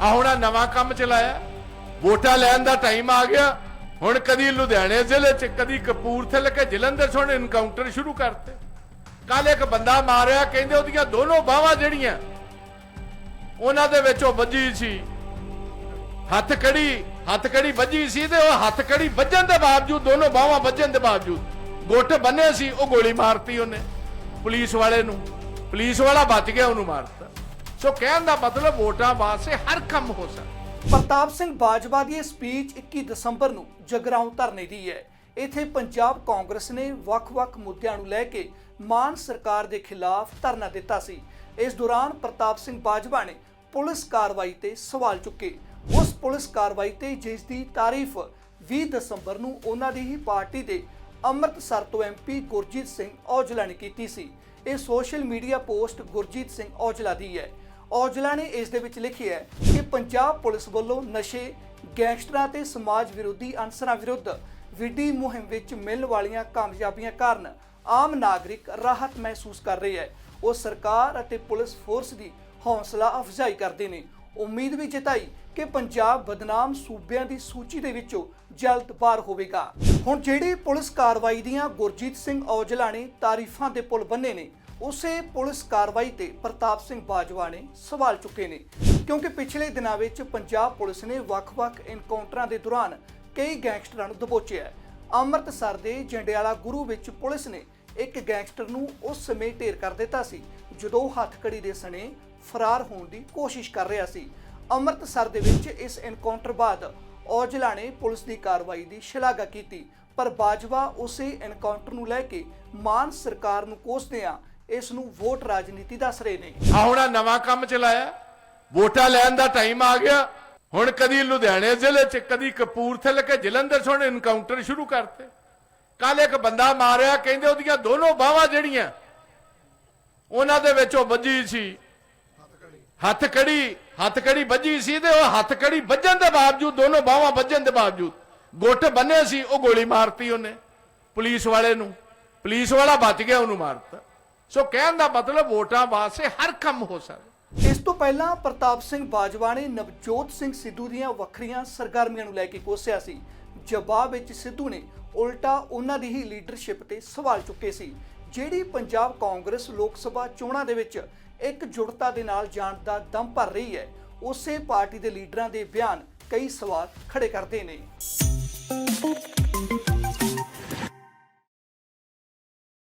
ਆ ਹੁਣ ਆਹ ਨਵਾਂ ਕੰਮ ਚਲਾਇਆ। ਵੋਟਾਂ ਲੈਣ ਦਾ ਟਾਈਮ ਆ ਗਿਆ। ਹੁਣ ਕਦੀ ਲੁਧਿਆਣੇ ਜ਼ਿਲ੍ਹੇ 'ਚ, ਕਦੀ ਕਪੂਰਥਲੇ ਕੇ ਜਲੰਧਰ 'ਚ ਹੁਣ ਇਨਕਾਊਂਟਰ ਸ਼ੁਰੂ ਕਰਤੇ। ਕੱਲ ਇੱਕ ਬੰਦਾ ਮਾਰਿਆ, ਕਹਿੰਦੇ ਉਹਦੀਆਂ ਦੋਨੋਂ ਬਾਹਾਂ ਜਿਹੜੀਆਂ, ਉਹਨਾਂ ਦੇ ਵਿੱਚ ਉਹ ਵੱਜੀ ਸੀ। ਹੱਥ ਕੜੀ ਹੱਥ ਕੜੀ ਵੱਜੀ ਸੀ ਤੇ ਉਹ ਹੱਥ ਕੜੀ ਵੱਜਣ ਦੇ ਬਾਵਜੂਦ, ਦੋਨੋਂ ਬਾਹਾਂ ਵੱਜਣ ਦੇ ਬਾਵਜੂਦ ਗੁੱਟ ਬੰਨੇ ਸੀ, ਉਹ ਗੋਲੀ ਮਾਰਤੀ ਉਹਨੇ। ਪੁਲਿਸ ਵਾਲੇ ਨੂੰ, ਪੁਲਿਸ ਵਾਲਾ ਬਚ ਗਿਆ, ਉਹਨੂੰ ਮਾਰਤਾ। ਸੋ ਕਹਿਣ ਦਾ ਮਤਲਬ ਵੋਟਾਂ ਵਾਸਤੇ ਹਰ ਕੰਮ ਹੋ ਸਕਦਾ। ਪ੍ਰਤਾਪ ਸਿੰਘ ਬਾਜਵਾ ਦੀ ਇਹ ਸਪੀਚ 21 ਦਸੰਬਰ ਨੂੰ ਜਗਰਾਉਂ ਧਰਨੇ ਦੀ ਹੈ। ਇਥੇ ਪੰਜਾਬ ਕਾਂਗਰਸ ਨੇ ਵੱਖ-ਵੱਖ ਮੁੱਦਿਆਂ ਨੂੰ ਲੈ ਕੇ ਮਾਨ ਸਰਕਾਰ ਦੇ ਖਿਲਾਫ ਧਰਨਾ ਦਿੱਤਾ ਸੀ। ਇਸ ਦੌਰਾਨ ਪ੍ਰਤਾਪ ਸਿੰਘ ਬਾਜਵਾ ਨੇ ਪੁਲਿਸ ਕਾਰਵਾਈ ਤੇ ਸਵਾਲ ਚੁੱਕੇ। ਉਸ ਪੁਲਿਸ ਕਾਰਵਾਈ ਤੇ ਜਿਸ ਦੀ ਤਾਰੀਫ 20 ਦਸੰਬਰ ਨੂੰ ਉਹਨਾਂ ਦੀ ਹੀ ਪਾਰਟੀ ਦੇ ਅੰਮ੍ਰਿਤਸਰ ਤੋਂ ਐਮਪੀ ਗੁਰਜੀਤ ਸਿੰਘ ਔਜਲਾ ਨੇ ਕੀਤੀ ਸੀ। ਇਹ social media post Gurjeet Singh Aujla ਦੀ ਹੈ। ਔਜਲਾ ਨੇ ਇਸ ਦੇ ਵਿੱਚ ਲਿਖਿਆ ਹੈ ਕਿ ਪੰਜਾਬ ਪੁਲਿਸ ਵੱਲੋਂ ਨਸ਼ੇ, ਗੈਂਗਸਟਰਾਂ ਤੇ ਸਮਾਜ ਵਿਰੋਧੀ ਅਨਸਰਾਂ ਵਿਰੁੱਧ ਵਿੱਢੀ ਮੁਹਿੰਮ ਵਿੱਚ ਮਿਲਣ ਵਾਲੀਆਂ ਕਾਮਯਾਬੀਆਂ ਕਾਰਨ ਆਮ ਨਾਗਰਿਕ ਰਾਹਤ ਮਹਿਸੂਸ ਕਰ ਰਹੇ ਹੈ। ਉਹ ਸਰਕਾਰ ਅਤੇ ਪੁਲਿਸ ਫੋਰਸ ਦੀ ਹੌਸਲਾ ਅਫਜ਼ਾਈ ਕਰਦੇ ਨੇ। ਉਮੀਦ ਵੀ ਜਤਾਈ ਕਿ ਪੰਜਾਬ ਬਦਨਾਮ ਸੂਬਿਆਂ ਦੀ ਸੂਚੀ ਦੇ ਵਿੱਚੋਂ ਜਲਦ ਬਾਹਰ ਹੋਵੇਗਾ। ਹੁਣ ਜਿਹੜੀ ਪੁਲਿਸ ਕਾਰਵਾਈ ਦੀਆਂ ਗੁਰਜੀਤ ਸਿੰਘ ਔਜਲਾ ਨੇ ਤਾਰੀਫਾਂ ਦੇ ਪੁਲ ਬੰਨੇ ਨੇ ਉਸੇ ਪੁਲਿਸ ਕਾਰਵਾਈ ਤੇ ਪ੍ਰਤਾਪ ਸਿੰਘ ਬਾਜਵਾ ਨੇ ਸਵਾਲ ਚੁੱਕੇ ਨੇ। ਕਿਉਂਕਿ ਪਿਛਲੇ ਦਿਨਾਂ ਵਿੱਚ ਪੰਜਾਬ ਪੁਲਿਸ ਨੇ ਵੱਖ-ਵੱਖ ਇਨਕਾਊਂਟਰਾਂ ਦੇ ਦੌਰਾਨ ਕਈ ਗੈਂਗਸਟਰਾਂ ਨੂੰ ਦਬੋਚਿਆ ਅੰਮ੍ਰਿਤਸਰ ਦੇ ਜੰਡਿਆਲਾ ਗੁਰੂ ਵਿੱਚ ਪੁਲਿਸ ਨੇ ਇੱਕ ਗੈਂਗਸਟਰ ਨੂੰ ਉਸ ਸਮੇਂ ਢੇਰ ਕਰ ਦਿੱਤਾ ਸੀ, ਜਦੋਂ ਉਹ ਹੱਥਕੜੀ ਦੇ ਸਣੇ ਫਰਾਰ ਹੋਣ ਦੀ ਕੋਸ਼ਿਸ਼ ਕਰ ਰਿਹਾ ਸੀ। ਅੰਮ੍ਰਿਤਸਰ ਦੇ ਵਿੱਚ ਇਸ ਐਨਕਾਊਂਟਰ ਬਾਅਦ ਔਜਲਾ ਨੇ ਪੁਲਿਸ ਦੀ ਕਾਰਵਾਈ ਦੀ ਸ਼ਲਾਘਾ ਕੀਤੀ, ਪਰ ਬਾਜਵਾ ਉਸੇ ਐਨਕਾਊਂਟਰ ਨੂੰ ਲੈ ਕੇ ਮਾਨ ਸਰਕਾਰ ਨੂੰ ਕੋਸਦਿਆਂ ਇਸ ਨੂੰ ਵੋਟ ਰਾਜਨੀਤੀ ਦੱਸ ਰਹੇ ਨੇ। ਆ ਹੁਣ ਆਹ ਨਵਾਂ ਕੰਮ ਚਲਾਇਆ। ਵੋਟਾਂ ਲੈਣ ਦਾ ਟਾਈਮ ਆ ਗਿਆ। ਹੁਣ ਕਦੀ ਲੁਧਿਆਣੇ ਜ਼ਿਲ੍ਹੇ 'ਚ, ਕਦੀ ਕਪੂਰਥਲੇ ਕੇ ਜਲੰਧਰ 'ਚ ਹੁਣ ਇਨਕਾਊਂਟਰ ਸ਼ੁਰੂ ਕਰਤੇ। ਕੱਲ ਇੱਕ ਬੰਦਾ ਮਾਰਿਆ, ਕਹਿੰਦੇ ਉਹਦੀਆਂ ਦੋਨੋਂ ਬਾਹਾਂ ਜਿਹੜੀਆਂ, ਉਹਨਾਂ ਦੇ ਵਿੱਚ ਉਹ ਵੱਜੀ ਸੀ। ਹੱਥ ਕੜੀ। ਹੱਥ ਕੜੀ ਵੱਜੀ ਸੀ ਤੇ ਉਹ ਹੱਥ ਕੜੀ ਵੱਜਣ ਦੇ ਬਾਵਜੂਦ, ਦੋਨੋਂ ਬਾਹਾਂ ਵੱਜਣ ਦੇ ਬਾਵਜੂਦ, ਗੁੱਟ ਬੰਨੇ ਸੀ, ਉਹ ਗੋਲੀ ਮਾਰਤੀ ਉਹਨੇ। ਪੁਲਿਸ ਵਾਲੇ ਨੂੰ। ਪੁਲਿਸ ਵਾਲਾ ਬਚ ਗਿਆ, ਉਹਨੂੰ ਮਾਰਤਾ। ਸੋ ਕਹਿਣ ਦਾ ਮਤਲਬ ਵੋਟਾਂ ਵਾਸਤੇ ਹਰ ਕੰਮ ਹੋ ਸਕਦਾ। ਇਸ ਤੋਂ ਪਹਿਲਾਂ ਪ੍ਰਤਾਪ ਸਿੰਘ ਬਾਜਵਾ ਨੇ ਨਵਜੋਤ ਸਿੰਘ ਸਿੱਧੂ ਦੀਆਂ ਵੱਖਰੀਆਂ ਸਰਗਰਮੀਆਂ ਨੂੰ ਲੈ ਕੇ ਕੋਸਿਆ ਸੀ। ਜਵਾਬ ਵਿੱਚ ਸਿੱਧੂ ਨੇ ਉਲਟਾ ਉਹਨਾਂ ਦੀ ਹੀ ਲੀਡਰਸ਼ਿਪ ਤੇ ਸਵਾਲ ਚੁੱਕੇ ਸੀ। ਜਿਹੜੀ ਪੰਜਾਬ ਕਾਂਗਰਸ ਲੋਕ ਸਭਾ ਚੋਣਾਂ ਦੇ ਵਿੱਚ ਇੱਕ ਜੁੜਤਾ ਦੇ ਨਾਲ ਜਾਣ ਦਾ ਦਮ ਭਰ ਰਹੀ ਹੈ, ਉਸੇ ਪਾਰਟੀ ਦੇ ਲੀਡਰਾਂ ਦੇ ਬਿਆਨ ਕਈ ਸਵਾਲ ਖੜੇ ਕਰਦੇ ਨੇ।